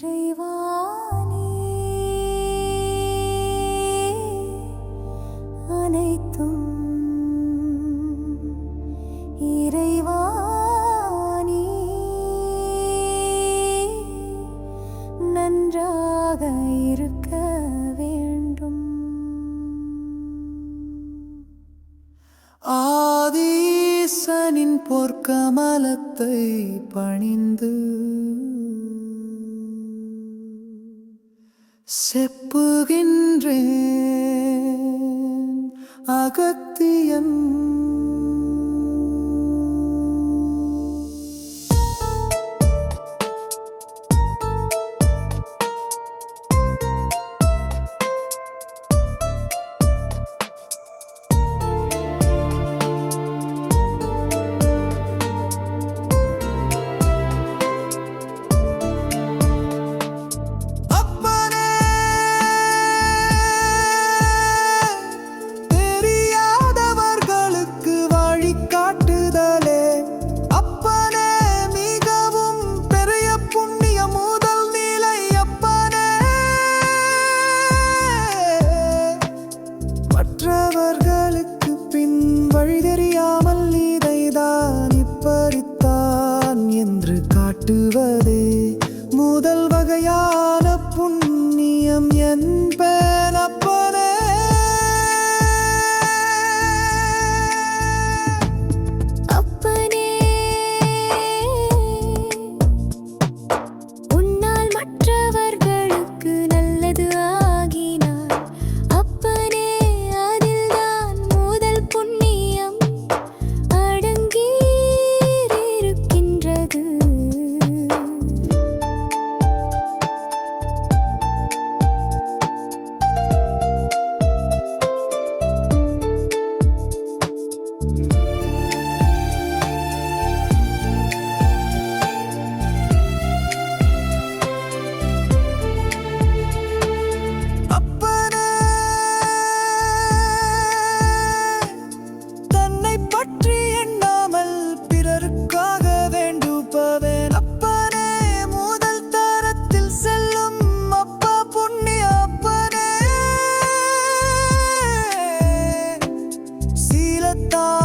இறைவானே அனைத்தும் இறைவானே. நன்றாக இருக்க வேண்டும். ஆதீசனின் பொற்கமலத்தை பணிந்து செப்புகின்றேன் அகத்தியன் காட்டுவதே முதல் வகையான புண்ணியம் என்ன? பற்றி எண்ணாமல் பிறருக்காக வேண்டுபவன். அப்பனே முதல் தரத்தில் செல்லும் அப்பா புண்ணிய அப்பனே. சீலத்தால்